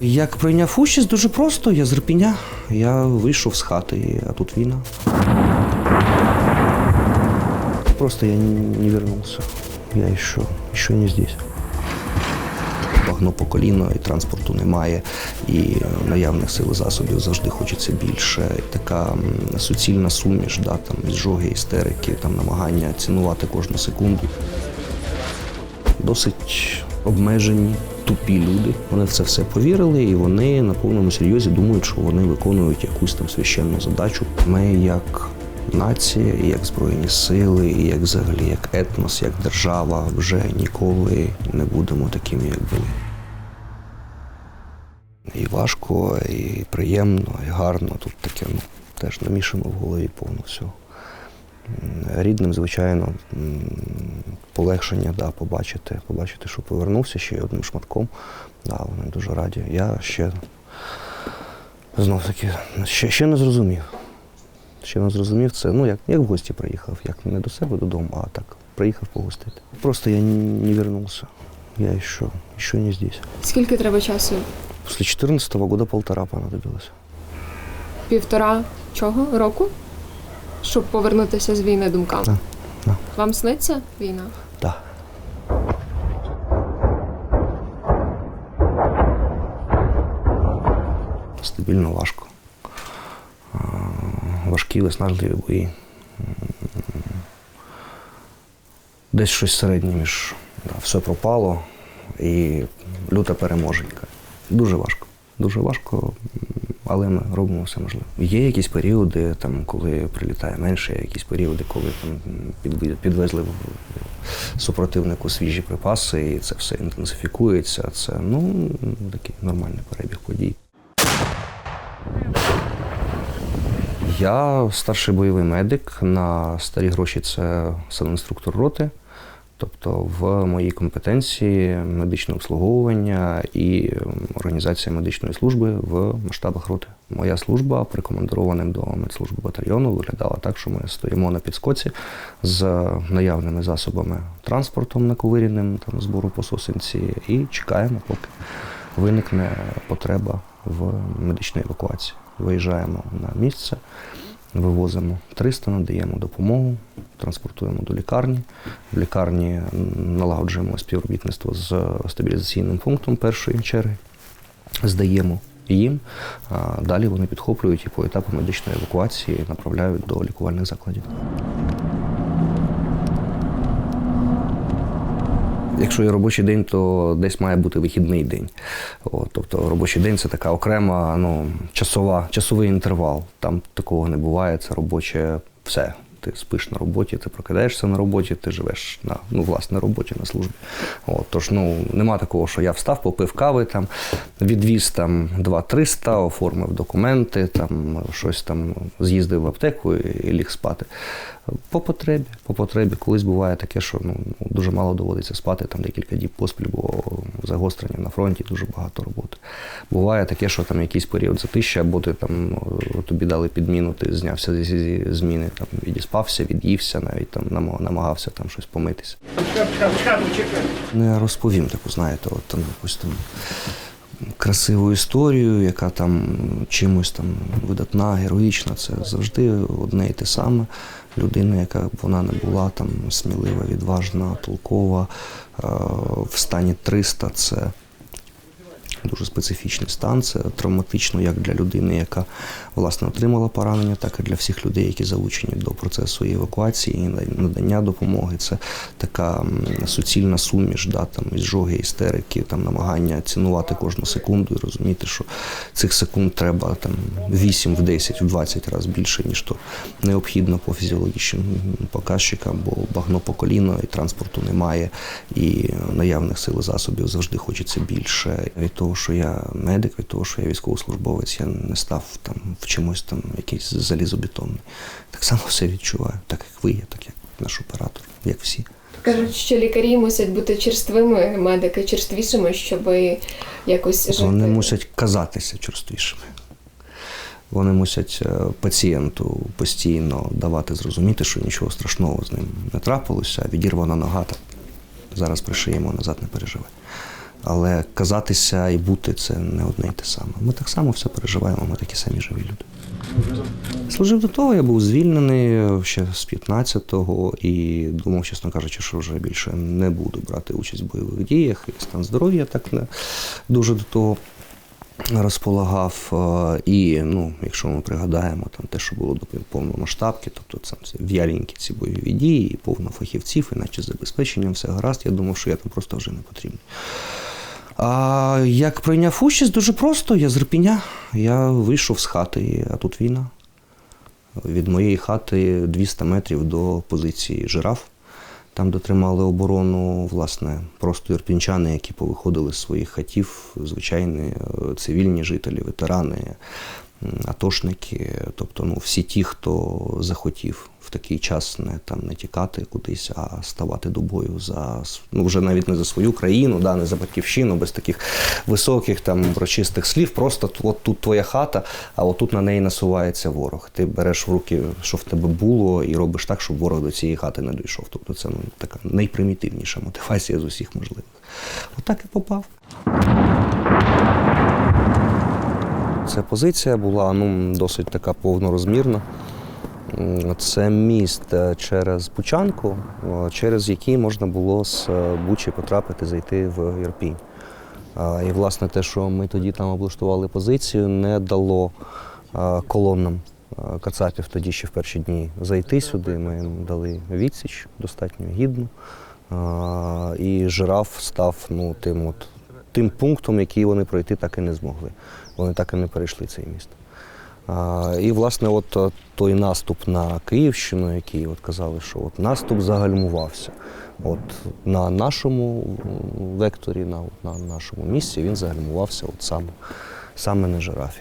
Як прийняв участь, дуже просто. Я з Ірпіня. Я вийшов з хати, а тут війна. Просто я не, вернулся. Я еще, еще не здесь. Багно по коліно, і транспорту немає, і наявних сил засобів завжди хочеться більше. Така суцільна суміш, да, там, зжоги, істерики, там, намагання цінувати кожну секунду. Досить обмежені, тупі люди. Вони в це все повірили, і вони на повному серйозі думають, що вони виконують якусь там священну задачу. Ми як нація, як збройні сили, і як взагалі як етнос, як держава вже ніколи не будемо такими, як були. І важко, і приємно, і гарно. Тут таке ну, теж намішано в голові повно всього. Рідним, звичайно, полегшення да, побачити, побачити, що повернувся ще одним шматком. Да, вони дуже раді. Я ще знов таки ще, ще не зрозумів. Ще не зрозумів це, ну як, як в гості приїхав, як не до себе додому, а так, приїхав погостити. Просто я не, вернулся. Я ще, ще не здесь. Скільки треба часу? После 14 года полтора понадобилось. Півтора чого? Року? Щоб повернутися з війни думками. Да, да. Вам сниться війна? Да. Стабільно важко. Важкі виснажливі бої. Десь щось середнє між да, все пропало і люта переможенька. Дуже важко. Дуже важко, але ми робимо все можливе. Є якісь періоди, там, коли прилітає менше, якісь періоди, коли там підвезли супротивнику свіжі припаси, і це все інтенсифікується. Це ну такий нормальний перебіг подій. Я старший бойовий медик. На старі гроші це санінструктор роти. Тобто в моїй компетенції медичне обслуговування і організація медичної служби в масштабах роти. Моя служба, прикомандированим до медслужби батальйону, виглядала так, що ми стоїмо на підскоці з наявними засобами транспортом наковиреним, там збору по сосенці, і чекаємо, поки виникне потреба в медичній евакуації. Виїжджаємо на місце, вивозимо 300, надаємо допомогу, транспортуємо до лікарні. В лікарні налагоджуємо співробітництво з стабілізаційним пунктом першої черги, здаємо їм. А далі вони підхоплюють і по етапу медичної евакуації направляють до лікувальних закладів. Якщо є робочий день, то десь має бути вихідний день. От, тобто робочий день це така окрема ну, часова, часовий інтервал. Там такого не буває, це робоче все. Ти спиш на роботі, ти прокидаєшся на роботі, ти живеш на ну, власне роботі на службі. От, тож ну нема такого, що я встав, попив кави, там відвіз там 2-300, оформив документи, там щось там з'їздив в аптеку і ліг спати. По потребі, по потребі. Колись буває таке, що ну дуже мало доводиться спати там декілька діб поспіль, бо загострення на фронті дуже багато роботи. Буває таке, що там якийсь період затища, або ти там тобі дали підміну, ти знявся зі, зміни, там відіспався, від'ївся, навіть там намагався там щось помитися. Не розповім таку, знаєте, от там якусь там красиву історію, яка там чимось там видатна, героїчна. Це завжди одне і те саме. Людина, яка б вона не була там смілива, відважна, толкова, в стані 300 це дуже специфічний стан. Це травматично як для людини, яка власне отримала поранення, так і для всіх людей, які залучені до процесу евакуації, і надання допомоги. Це така суцільна суміш, да, там із жоги, істерики, там намагання цінувати кожну секунду і розуміти, що цих секунд треба там 8 в 10, в 20 разів більше, ніж то необхідно по фізіологічним показчикам, бо багно по коліно і транспорту немає, і наявних сил і засобів завжди хочеться більше. Від того, що я медик, від того, що я військовослужбовець, я не став там в чомусь там якийсь залізобетонний. Так само все відчуваю, так як ви є, так як наш оператор, як всі. Кажуть, що лікарі мусять бути черствими, медики черствішими, щоб якось жити. Вони мусять казатися черствішими. Вони мусять е, пацієнту постійно давати зрозуміти, що нічого страшного з ним не трапилося, а відірвана нога. Зараз пришиємо назад, не переживай. Але казатися і бути це не одне й те саме. Ми так само все переживаємо, ми такі самі живі люди. Служив до того, я був звільнений ще з 15-го і думав, чесно кажучи, що вже більше не буду брати участь в бойових діях. І стан здоров'я так не дуже до того розполагав. Е, І ну, якщо ми пригадаємо там те, що було до повномасштабки, тобто це, в'яленькі ці бойові дії, і повно фахівців, іначе забезпеченням все гаразд. Я думав, що я там просто вже не потрібний. А як прийняв участь, дуже просто. Я з Ірпіня. Я вийшов з хати, а тут війна. Від моєї хати 200 метрів до позиції жираф. Там дотримали оборону, власне, просто ірпінчани, які повиходили з своїх хатів, звичайні е, цивільні жителі, ветерани, атошники, тобто ну, всі ті, хто захотів в такий час не там не тікати кудись, а ставати до бою за ну вже навіть не за свою країну, да, не за батьківщину, без таких високих там урочистих слів. Просто от тут твоя хата, а отут на неї насувається ворог. Ти береш в руки, що в тебе було, і робиш так, щоб ворог до цієї хати не дійшов. Тобто це ну, така найпримітивніша мотивація з усіх можливих. Отак і попав. Ця позиція була ну, досить така повнорозмірна. Це міст е, через Бучанку, е, через який можна було з е, Бучі потрапити, зайти в Ірпінь. І, власне, те, що ми тоді там облаштували позицію, не дало колоннам е, кацапів тоді ще в перші дні зайти сюди. Ми їм дали відсіч достатньо гідну. І жираф став ну, тим, от, тим пунктом, який вони пройти так і не змогли. Вони так і не перейшли цей міст. І, власне, от е, той наступ на Київщину, який от казали, що от наступ загальмувався. От на нашому векторі, на, на нашому місці він загальмувався от саме, саме на жирафі.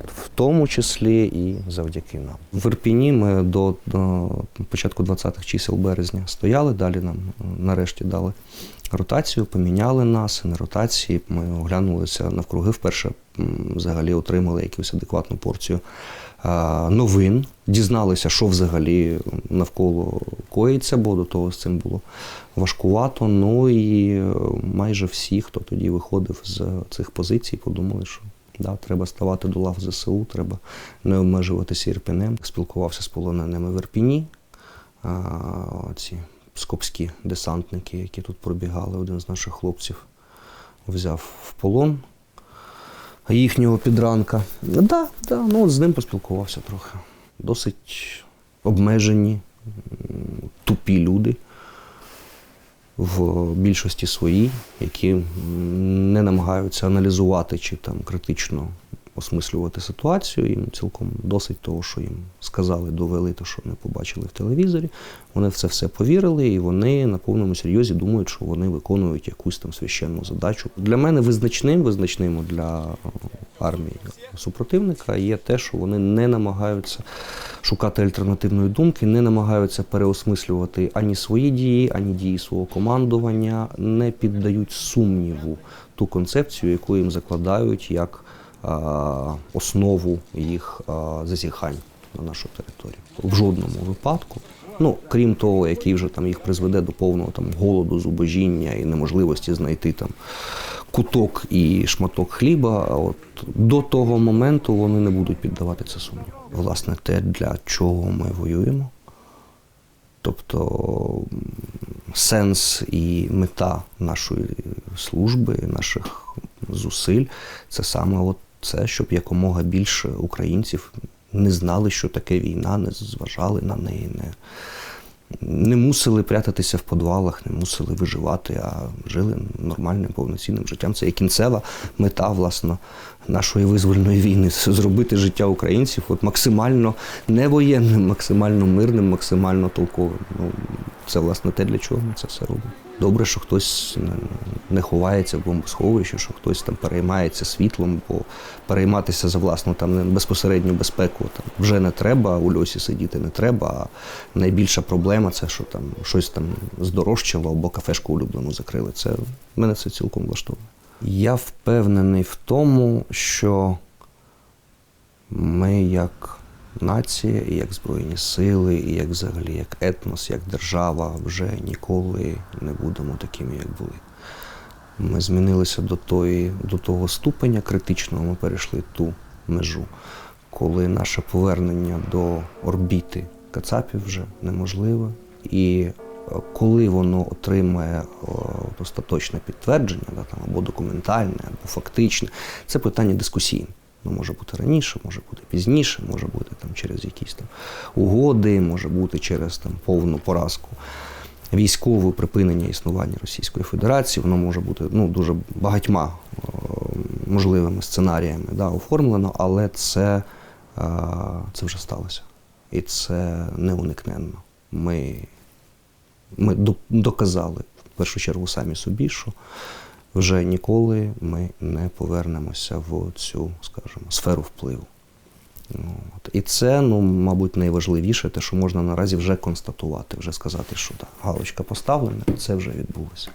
От, в тому числі і завдяки нам. В Ірпіні ми до, до початку 20-х чисел березня стояли, далі нам е, нарешті дали ротацію, поміняли нас і на ротації. Ми оглянулися навкруги. Вперше взагалі отримали якусь адекватну порцію новин, дізналися, що взагалі навколо коїться, бо до того з цим було важкувато. Ну і е, майже всі, хто тоді виходив з цих позицій, подумали, що да, треба ставати до лав ЗСУ, треба не обмежуватися Ірпінем. Спілкувався з полоненими в Ірпіні. А, ці скопські десантники, які тут пробігали, один з наших хлопців взяв в полон їхнього підранка. Да, да, ну, от з ним поспілкувався трохи. Досить обмежені, тупі люди в більшості своїй, які не намагаються аналізувати чи там критично осмислювати ситуацію. Їм цілком досить того, що їм сказали, довели те, що вони побачили в телевізорі. Вони в це все повірили, і вони на повному серйозі думають, що вони виконують якусь там священну задачу. Для мене визначним, визначним для армії супротивника є те, що вони не намагаються шукати альтернативної думки, не намагаються переосмислювати ані свої дії, ані дії свого командування, не піддають сумніву ту концепцію, яку їм закладають як основу їх зазіхань на нашу територію. В жодному випадку. Ну, крім того, який вже там їх призведе до повного там голоду, зубожіння і неможливості знайти там куток і шматок хліба. От до того моменту вони не будуть піддавати це сумніву. Власне, те, для чого ми воюємо. Тобто сенс і мета нашої служби, наших зусиль це саме от це, щоб якомога більше українців не знали, що таке війна, не зважали на неї, не, не мусили прятатися в подвалах, не мусили виживати, а жили нормальним повноцінним життям. Це є кінцева мета власне, нашої визвольної війни зробити життя українців от максимально невоєнним, максимально мирним, максимально толковим. Ну, це власне те, для чого ми це все робимо. Добре, що хтось не- не ховається в бомбосховищі, що хтось там переймається світлом, бо перейматися за власну там безпосередню безпеку там вже не треба, у льосі сидіти не треба. А найбільша проблема це, що там щось там здорожчало або кафешку улюблену закрили. Це мене це цілком влаштовує. Я впевнений в тому, що ми як нація, і як Збройні сили, і як взагалі як етнос, як держава вже ніколи не будемо такими, як були. Ми змінилися до, тої, до того ступеня критичного, ми перейшли ту межу, коли наше повернення до орбіти Кацапів вже неможливе. І е, коли воно отримає о, остаточне підтвердження, да, там, або документальне, або фактичне, це питання дискусійне. Ну, може бути раніше, може бути пізніше, може бути там через якісь там угоди, може бути через там повну поразку військове припинення існування Російської Федерації. Воно може бути ну, дуже багатьма е, можливими сценаріями да, оформлено, але це, е, це вже сталося. І це неуникненно. Ми, ми доказали в першу чергу самі собі, що вже ніколи ми не повернемося в цю, скажімо, сферу впливу. От. І це, ну, мабуть, найважливіше, те, що можна наразі вже констатувати, вже сказати, що так, галочка поставлена, це вже відбулося.